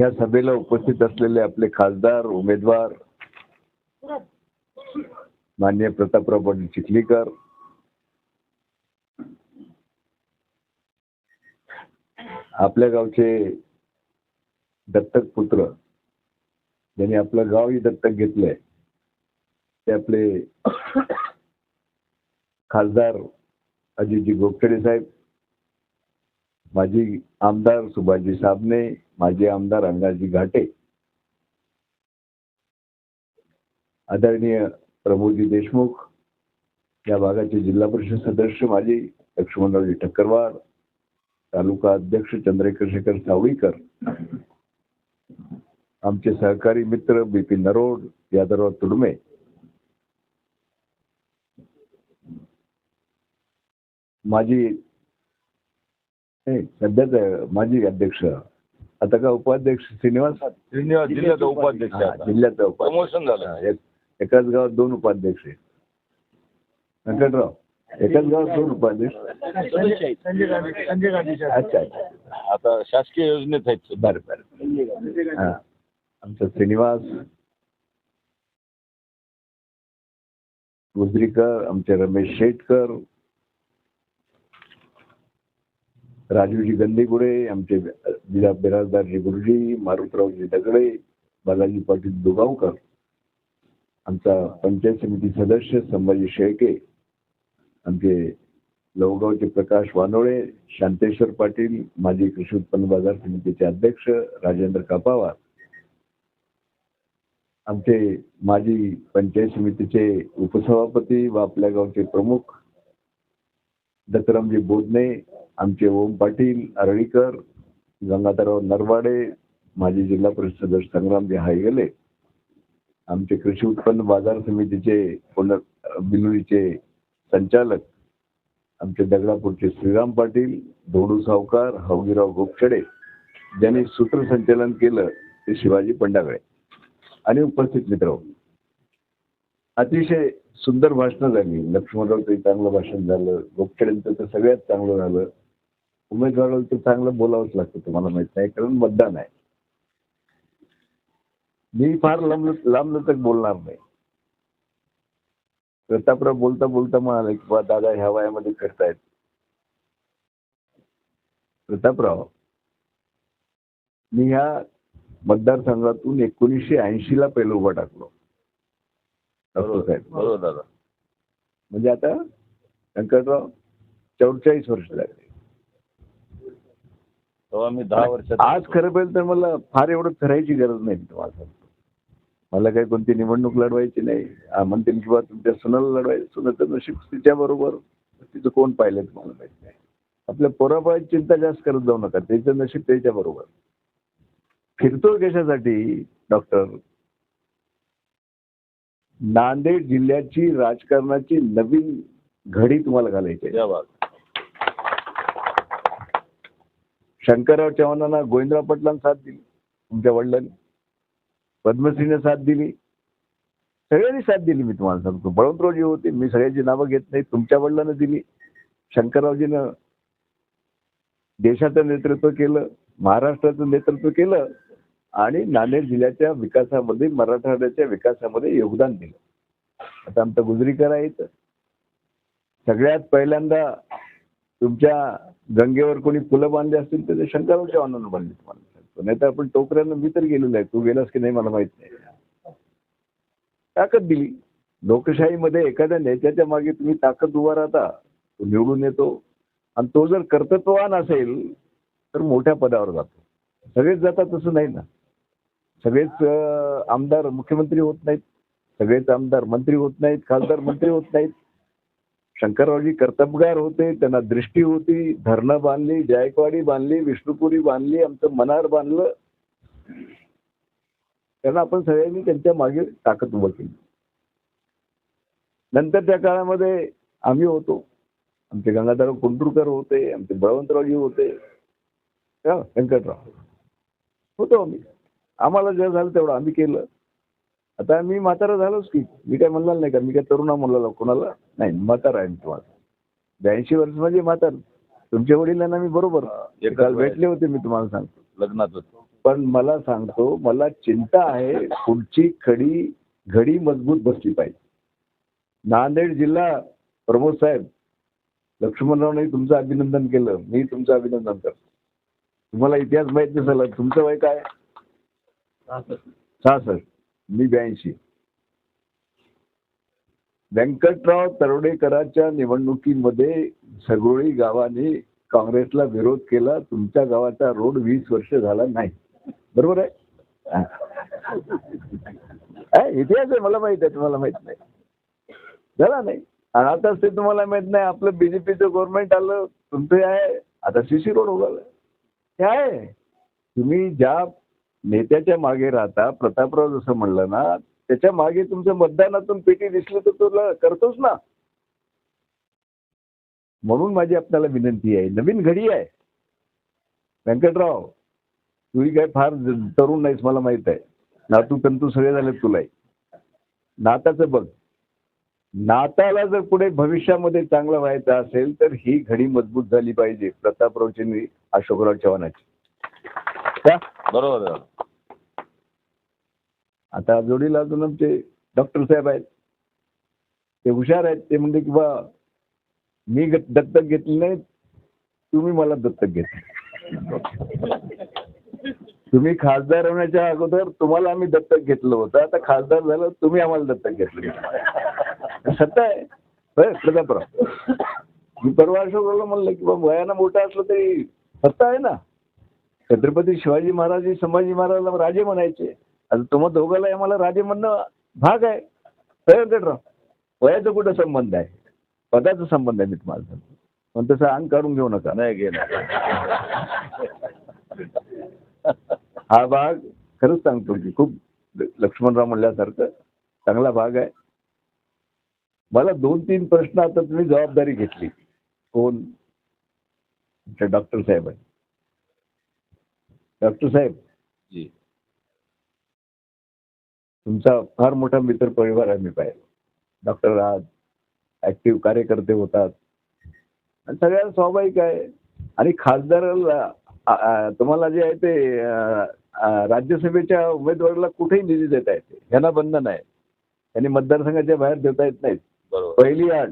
ह्या सभेला उपस्थित असलेले आपले खासदार उमेदवार मान्य प्रतापराव पाटील चिखलीकर आपल्या गावचे दत्तक पुत्र ज्यांनी आपलं गावही दत्तक घेतलंय ते आपले खासदार अजितजी गोपखेडे साहेब माजी आमदार सुभाजी साबणे माजी आमदार अंगाजी घाटे आदरणीय प्रभूजी देशमुख या भागाचे जिल्हा परिषद सदस्य माजी लक्ष्मणरावजी ठक्करवार तालुका अध्यक्ष चंद्रशेखर सावळीकर आमचे सहकारी मित्र बिपिन नरोड यादवराव तुडमे. माजी नाही, सध्याच माजी अध्यक्ष. आता का उपाध्यक्ष? श्रीनिवास जिल्ह्यात जिल्ह्याचा उपाध्यक्ष. आहे हा, आता. जिल्ह्याचा उपाध्यक्ष. प्रमोशन झालं. हा, एक- एकाच गावात दोन उपाध्यक्ष आहे व्यंकटराव एकाच गावात दोन उपाध्यक्ष संजय गांधी संजय गांधी. अच्छा अच्छा. आता शासकीय योजनेत आहेत बरं बरं. हा. आमचं श्रीनिवास गुजरीकर आमचे रमेश शेटकर राजूजी गंदेगुडे आमचे बिरा बिराजदारजी गुरुजी मारुतरावजी दगडे बालाजी पाटील दुगावकर आमचा पंचायत समिती सदस्य संभाजी शेळके आमचे लवगावचे प्रकाश वानोळे शांतेश्वर पाटील माजी कृषी उत्पन्न बाजार समितीचे अध्यक्ष राजेंद्र कापावार आमचे माजी पंचायत समितीचे उपसभापती व आपल्या गावचे प्रमुख दत्तरामजी बोधने आमचे ओम पाटील आरळीकर गंगाधरराव नरवाडे माजी जिल्हा परिषद सदस्य संग्रामजी हायगले आमचे कृषी उत्पन्न बाजार समितीचे पुनर् बिलोलीचे संचालक आमचे दगडापूरचे श्रीराम पाटील धोडू सावकार हवगीराव गोपछडे ज्यांनी सूत्रसंचालन केलं ते शिवाजी पंडागळे. आणि उपस्थित मित्र अतिशय सुंदर भाषणं झाली. लक्ष्मणरावचं चांगलं भाषण झालं. गोपछडेंचं तर सगळ्यात चांगलं झालं. उमेदवाराला तर चांगलं बोलावंच लागतं तुम्हाला माहीत नाही कारण मतदान आहे. मी फार लांब लांबलचक बोलणार नाही. प्रतापराव बोलता बोलता म्हणाले की बा दादा ह्या वयामध्ये करतायत. प्रतापराव मी ह्या मतदारसंघातून एकोणीसशे ऐंशी ला पहिलं उभा टाकलो. बरोबर दादा. म्हणजे आता व्यंकटराव चौवेचाळीस वर्ष लागले. तेव्हा मी दहा वर्षात आज खरं पाहिजे तर मला फार एवढं करायची गरज नाही तुम्हाला मला काही कोणती निवडणूक लढवायची नाही. म्हणतील किंवा तुमच्या सुनाला लढवायचं सुनाचं नशीब तिच्या बरोबर. तिचं कोण पाहिलं तुम्हाला माहीत नाही. आपल्या पोराबाळाची चिंता जास्त करत जाऊ नका. त्याचं नशीब त्याच्या बरोबर. फिरतो कशासाठी डॉक्टर? नांदेड जिल्ह्याची राजकारणाची नवीन घडी तुम्हाला घालायची आहे. या बाग शंकरराव चव्हाणांना गोविंदराव पाटलांना साथ दिली तुमच्या वडिलांनी. पद्मश्रीने साथ दिली. सगळ्यांनी साथ दिली मी तुम्हाला सांगतो. बळवंतरावजी होते मी सगळ्यांची नावं घेत नाही तुमच्या वडिलांना दिली. शंकररावजीनं देशाचं नेतृत्व केलं महाराष्ट्राचं नेतृत्व केलं आणि नांदेड जिल्ह्याच्या विकासामध्ये मराठवाड्याच्या विकासामध्ये योगदान दिलं. आता आमचं गुजरीकर आहेत. सगळ्यात पहिल्यांदा तुमच्या गंगेवर कोणी फुलं बांधली असतील तर ते शंकरराव चव्हाणांना बांधले तुम्हाला सांगतो नाही तर आपण टोकऱ्यानं मी तर गेलेलो आहे. तू गेलास की नाही मला माहीत नाही. ताकद दिली. लोकशाहीमध्ये एखाद्या नेत्याच्या मागे तुम्ही ताकद उभा राहता तो निवडून येतो. आणि तो जर कर्तृत्ववान असेल तर मोठ्या पदावर जातो. सगळेच जातात तसं नाही ना. सगळेच आमदार मुख्यमंत्री होत नाहीत. सगळेच आमदार मंत्री होत नाहीत खासदार मंत्री होत नाहीत. शंकररावजी कर्तबगार होते त्यांना दृष्टी होती धरणं बांधली जायकवाडी बांधली विष्णुपुरी बांधली आमचं मनार बांधलं. त्यांना आपण सगळ्यांनी त्यांच्या मागे ताकद उभं केली. नंतर त्या काळामध्ये आम्ही होतो. आमचे गंगाधरराव कुंटूरकर होते आमचे बळवंतरावजी होते हा, व्यंकटराव. होतो आम्ही. आम्हाला जे झालं तेवढं आम्ही केलं. आता मी म्हातारा झालोच की मी काय म्हणणार नाही का? मी काय तरुणा म्हणला कोणाला? नाही म्हातारा आहे मी तुम्हाला. ब्याऐंशी वर्ष म्हणजे म्हातार. तुमच्या वडिलांना मी बरोबर. काल. भेटले होते मी तुम्हाला सांगतो. लग्नात पण मला सांगतो मला चिंता आहे पुढची खडी घडी मजबूत बसली पाहिजे. नांदेड जिल्हा प्रमोद साहेब लक्ष्मणरावने तुमचं अभिनंदन केलं. मी तुमचं अभिनंदन करतो. तुम्हाला इतिहास माहीत नसेल तुमचं वय काय? सहासष्ट. मी ब्याऐंशी. व्यंकटराव तरोडेकरांच्या निवडणुकीमध्ये सगोळी गावाने काँग्रेसला विरोध केला. तुमच्या गावाचा रोड वीस वर्ष झाला नाही. बरोबर आहे? इतिहास आहे मला माहीत आहे तुम्हाला माहीत नाही. झाला नाही. आणि आता ते तुम्हाला माहीत नाही आपलं बीजेपीचं गव्हर्नमेंट आलं तुमचं आहे. आता सीसी रोड उभारलं. हे आहे. तुम्ही ज्या नेत्याच्या मागे राहता प्रतापराव जसं म्हणलं ना त्याच्यामागे तुमच्या मतदानातून पेटी दिसली तर तुला करतोच ना. म्हणून माझी आपल्याला विनंती आहे नवीन घडी आहे. व्यंकटराव तुही काय फार तरुण नाहीस मला माहीत आहे. नातू तंतू सगळे झाले तुलाही. नाताचं बघ. नाताला जर पुढे भविष्यामध्ये चांगलं व्हायचं असेल तर ही घडी मजबूत झाली पाहिजे प्रतापरावची अशोकराव चव्हाणाची. का? बरोबर आहे. आता जोडीला अजून आमचे डॉक्टर साहेब आहेत. ते हुशार आहेत. ते म्हणजे की बा मी दत्तक घेतली नाही तुम्ही मला दत्तक घेतलं. तुम्ही खासदार होण्याच्या अगोदर तुम्हाला आम्ही दत्तक घेतलं होतं. आता खासदार झालं तुम्ही आम्हाला दत्तक घेतलं. सत्य आहे. प्रतापराव. मी परवा अशोकरावला म्हणलं की बा वयानं मोठा असलं तरी सत्ता आहे ना. छत्रपती शिवाजी महाराज हे संभाजी महाराजला राजे म्हणायचे. आता तुम्हा दोघांना आम्हाला राजे म्हणणं भाग आहे. व्यंकटराव वयाचा कुठं संबंध आहे? पदाचा संबंध आहे मी तुम्हाला सांगतो पण तसं अंग काढून घेऊ नका. नाही घे नका. हा भाग खरंच सांगतो की खूप लक्ष्मणराव म्हणल्यासारखं चांगला भाग आहे. मला दोन तीन प्रश्न आता तुम्ही जबाबदारी घेतली. कोण? डॉक्टर साहेबांनी डॉक्टर साहेब. जी. तुमचा फार मोठा मित्र परिवार आहे मी पाहिजे डॉक्टर आहात ऍक्टिव्ह कार्यकर्ते होतात. आणि सगळ्यात स्वाभाविक आहे. आणि खासदाराला तुम्हाला जे आहे ते राज्यसभेच्या उमेदवाराला कुठेही निधी देता येते ह्यांना बंधन आहे. त्यांनी मतदारसंघाच्या बाहेर देता येत नाहीत. पहिली अट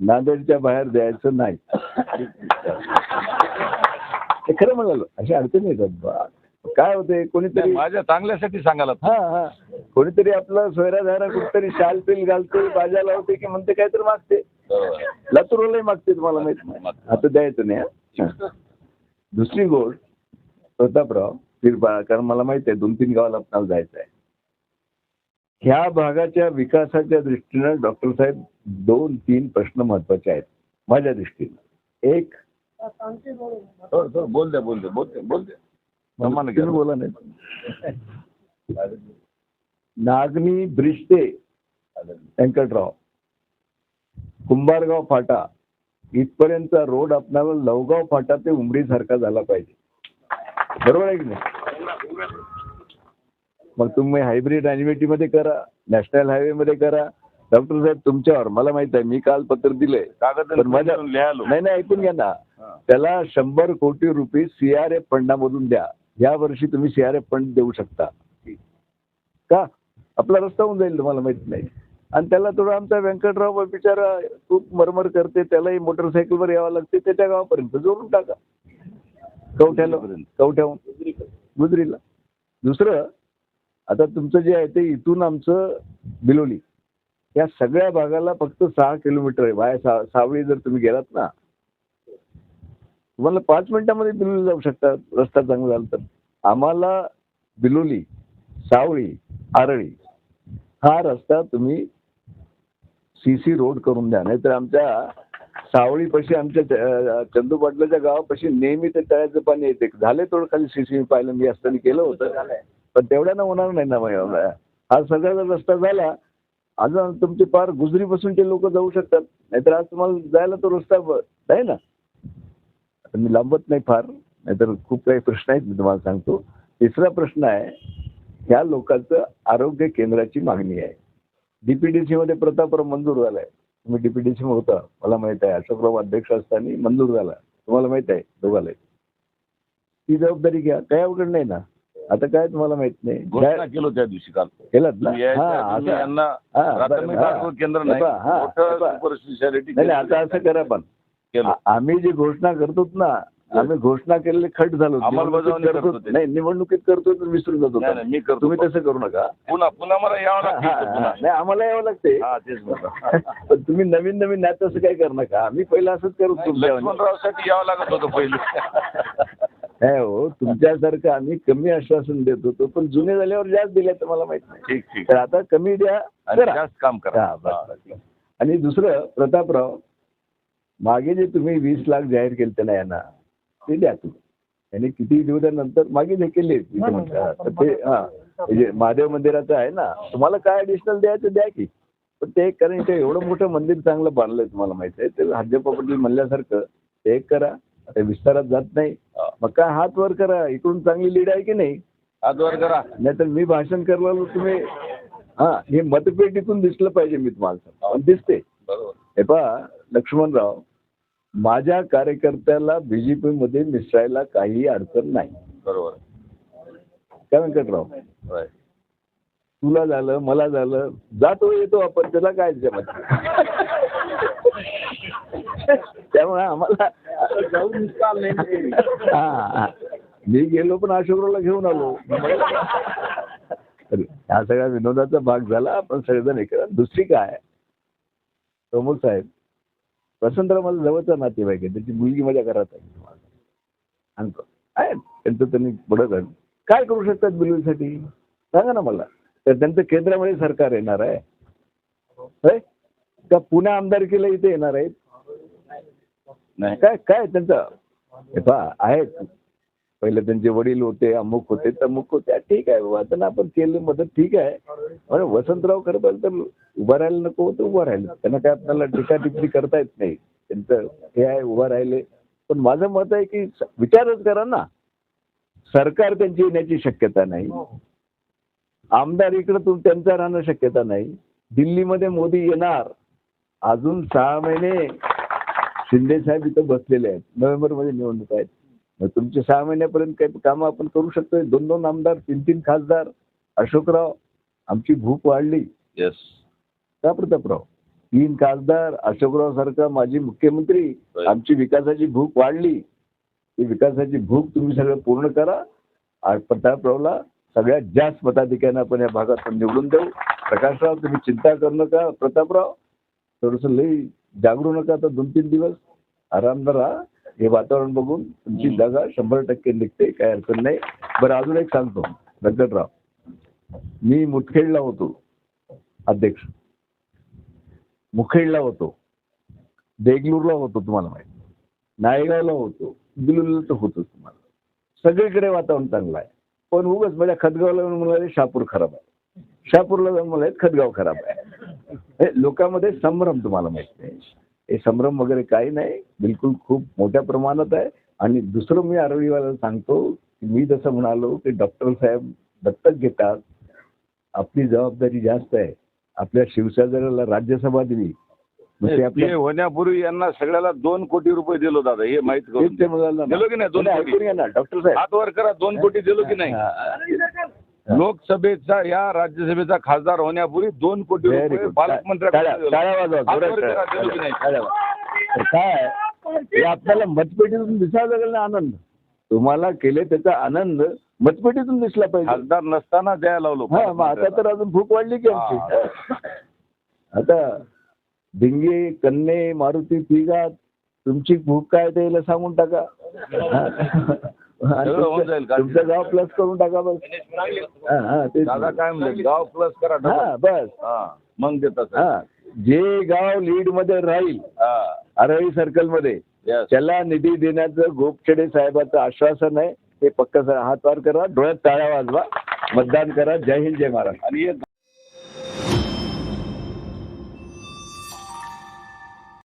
नांदेडच्या बाहेर द्यायचं नाही. ते खरं म्हणालो अशा अडचणी येतात. काय होते कोणीतरी माझ्या चांगल्यासाठी सांगायला हा हा कोणीतरी आपला सोयराधारा कुठतरी शाल पिल घालते बाजा लावते की म्हणते काहीतरी मागते आहे. लातूरलाही मागते तुम्हाला माहीत नाही आता द्यायचं नाही हा. हा. दुसरी गोष्ट प्रतापराव फिरबा कारण मला माहीत आहे दोन तीन गावाला आपल्याला जायचं आहे ह्या भागाच्या विकासाच्या दृष्टीनं डॉक्टर साहेब दोन तीन प्रश्न महत्त्वाचे आहेत माझ्या दृष्टीनं एक थोडं थोडं बोल द्या बोल द्या बोल द्या बोल द्या सन्मान घ्या. तुम्ही बोला नाही. नागनी ब्रिज ते व्यंकटराव. कुंभारगाव फाटा. इथपर्यंतचा रोड आपल्याला लवगाव फाटा ते उमरी सारखा झाला पाहिजे. बरोबर आहे की नाही? मग तुम्ही हायब्रिड अॅनिव्हिटी मध्ये करा नॅशनल हायवे मध्ये करा. डॉक्टर साहेब तुमच्यावर मला माहीत आहे मी काल पत्र दिलंय. कागद नाही नाही ऐकून घ्या ना. त्याला शंभर कोटी रुपये सीआरएफ फंडामधून द्या. या वर्षी तुम्ही सीआरएफ फंड देऊ शकता. का? आपला रस्ता होऊन जाईल तुम्हाला माहीत नाही. आणि त्याला थोडं आमचा व्यंकटराव बिचारा खूप मरमर करते. त्यालाही मोटरसायकलवर यावं लागते. त्याच्या गावापर्यंत जोडून टाका. कवठ्याला कवठ्याहून. गुजरीला. दुसरं आता तुमचं जे आहे ते इथून आमचं बिलोली. या सगळ्या भागाला फक्त सहा किलोमीटर आहे. वाया सा सावळी जर तुम्ही गेलात ना तुम्हाला पाच मिनिटामध्ये बिलोली जाऊ शकतात रस्ता चांगला झाला तर. आम्हाला बिलोली सावळी आरळी हा रस्ता तुम्ही सी सी रोड करून द्या. नाहीतर आमच्या सावळीपाशी आमच्या अं, चंदू पाटलाच्या गावापाशी नेहमी ते तळ्याचं पाणी येते. झाले थोडं खाली सी सी पाहिलं मी असताना केलं होतं. पण तेवढ्यानं होणार नाही ना मग हा सगळा रस्ता झाला अजून तुमचे पार गुजरीपासूनचे लोक जाऊ शकतात. नाहीतर आज तुम्हाला जायला तो रस्ता आहे ना? आता मी लांबत नाही फार नाहीतर खूप काही प्रश्न आहेत मी तुम्हाला सांगतो. तिसरा प्रश्न आहे ह्या लोकांचं आरोग्य केंद्राची मागणी आहे. डीपीडीसी मध्ये प्रतापराव मंजूर झालाय. तुम्ही डीपीडीसी होता मला माहीत आहे. अशोकराव अध्यक्ष असताना मंजूर झाला. तुम्हाला माहीत आहे दोघाला. ती जबाबदारी घ्या. काही अवघड नाही ना. आता काय तुम्हाला माहीत नाही? काय- केलं त्या दिवशी काल. केलं ना? आता असं करा पण. केलं. आम्ही जी घोषणा करतो ना आम्ही घोषणा केलेले खट झालो. अंमलबजावणी करतो ते. नाही निवडणुकीत करतो तर विसरून जातो. नाही नाही मी करतो. तुम्ही तसं करू नका. पुन्हा पुन्हा मला यावं लागतं इथं पुन्हा. नाही आम्हाला यावं लागते हा तेच पण तुम्ही नवीन नवीन नाही तसं काय करू नका. आम्ही पहिलं असंच करू तुमच्या लक्ष्मणरावसाठी यावं लागत होतं पहिले. नाही हो तुमच्यासारखं आम्ही कमी आश्वासन देत होतो पण जुने झाल्यावर जास्त दिले तर मला माहीत नाही. ठीक ठीक. तर आता कमी द्या आणि करा. जास्त काम करा. हा, बस, बस. आणि दुसरं प्रतापराव मागे जे तुम्ही वीस लाख जाहीर केले ना यांना ते द्या तुम्ही. त्यांनी किती दिवसानंतर मागे जे केले ते हा म्हणजे महादेव मंदिराचं आहे ना तुम्हाला काय ऍडिशनल द्यायचं द्या की. पण ते एक कारण इथे एवढं मोठं मंदिर चांगलं बांधलंय तुम्हाला माहिती आहे ते हज्जप्पा पाटील म्हणल्यासारखं ते एक करा. ते विस्तारात जात नाही. मग काय हात वर करा इकडून चांगली लीड आहे की नाही? आजवर करा. नाहीतर मी भाषण करायला तुम्ही हा हे मतपेटीतून दिसलं पाहिजे मी तुम्हाला. पण दिसते. बरोबर. हे पहा लक्ष्मणराव माझ्या कार्यकर्त्याला बीजेपी मध्ये मिसळायला काही अडचण नाही. बरोबर. काय व्यंकटराव. तुला झालं मला झालं जातो येतो आपण त्याला काय त्यामुळे आम्हाला हा. मी गेलो पण अशोकरावला घेऊन आलो. हा सगळा विनोदाचा भाग झाला आपण सगळेजण एकत्र. दुसरी काय? प्रमोद साहेब वसंतराव माझा जवळचा नातेवाईक आहे त्याची मुलगी माझ्या घरात आहे. आणतो आहे त्यांचं त्यांनी पडत आहे काय करू शकतात बिलूसाठी सांगा ना मला. तर त्यांचं केंद्रामध्ये सरकार येणार आहे? का पुण्या आमदारकीला इथे येणार आहेत? नाही. काय काय त्यांचं? हे आहेत. पहिले त्यांचे वडील होते अमुक होते तमुक होते. ठीक आहे बाबा त्यांना आपण केलं मदत ठीक आहे. पण वसंतराव खरं पाहिजे तर उभं राहायला नको होतं उभं राहिलं. त्यांना काय आपल्याला टीका टिप्पणी करता येत नाही. त्यांचं हे आहे उभं राहिले. पण माझं मत आहे की विचारच करा ना. सरकार त्यांची येण्याची शक्यता नाही. आमदार इकडं तू त्यांचा राहणं शक्यता नाही. दिल्लीमध्ये मोदी येणार. अजून सहा महिने शिंदे साहेब इथं बसलेले आहेत. नोव्हेंबरमध्ये निवडणूक आहेत. मग तुमचे सहा महिन्यापर्यंत काही कामं आपण करू शकतोय. दोन दोन आमदार तीन तीन खासदार अशोकराव आमची भूक वाढली. येस का प्रतापराव तीन खासदार अशोकराव सारखा माजी मुख्यमंत्री. आमची विकासाची भूक वाढली. ती विकासाची भूक तुम्ही सगळं पूर्ण करा. आणि प्रतापरावला सगळ्यात जास्त मताधिक्यानं आपण या भागातून निवडून देऊ. प्रकाशराव तुम्ही चिंता करू नका. प्रतापराव थोडंसं लई जागरू नका आता दोन तीन दिवस. आरामदार राहा हे वातावरण बघून तुमची जागा शंभर टक्के निघते काय अडचण नाही. बरं अजून एक सांगतो व्यंकटराव मी मुदखेडला होतो अध्यक्ष. मुखेडला होतो देगलूरला होतो तुम्हाला माहिती. नायगावला होतो बिलूरला तर होतो तुम्हाला. सगळीकडे वातावरण चांगलं आहे. पण उगाच माझ्या खतगावला येऊन म्हणाले शापूर खराब आहे. शापूरला जाऊन म्हणाले खतगाव खराब आहे. हे लोकांमध्ये संभ्रम तुम्हाला माहीत नाही हे संभ्रम वगैरे काही नाही. बिलकुल खूप मोठ्या प्रमाणात आहे. आणि दुसरं मी आरोग्यवाला सांगतो की मी जसं म्हणालो की डॉक्टर साहेब दत्तक घेतात. आपली जबाबदारी जास्त आहे. आपल्या शिवसेनेला राज्यसभा दिली. ते आपल्या होण्यापूर्वी यांना सगळ्याला दोन कोटी रुपये दिलो दादा हे माहीत करून. दिलो की नाही दोन कोटी? डॉक्टर साहेब. हात वर करा दोन कोटी दिलो की नाही. लोकसभेचा या राज्यसभेचा खासदार होण्यापूर्वी दोन कोटी रुपये. तर काय हे आपल्याला मतपेटीतून दिसायला लागेल ना आनंद. तुम्हाला केले त्याचा आनंद मतपेटीतून दिसला पाहिजे. खासदार नसताना द्यायला लावलो हा मग आता तर अजून भूक वाढली की आमची. आता भिंगे कन्ने मारुती तिघात तुमची भूक काय ते याला सांगून टाका. होऊन तुमचं जाईल काळजी तुमचं गाव प्लस करून टाका बस. हा हा तेच दादा काय म्हणले गाव प्लस करा. हा बस. हा मग देतात हा जे गाव लीडमध्ये राहील आरळी सर्कलमध्ये. त्याला निधी देण्याचं गोपछडे साहेबाचं आश्वासन आहे. ते पक्क हात वार करा डोळ्यात टाळ्या वाजवा. मतदान करा. जय हिंद जय महाराष्ट्र. आणि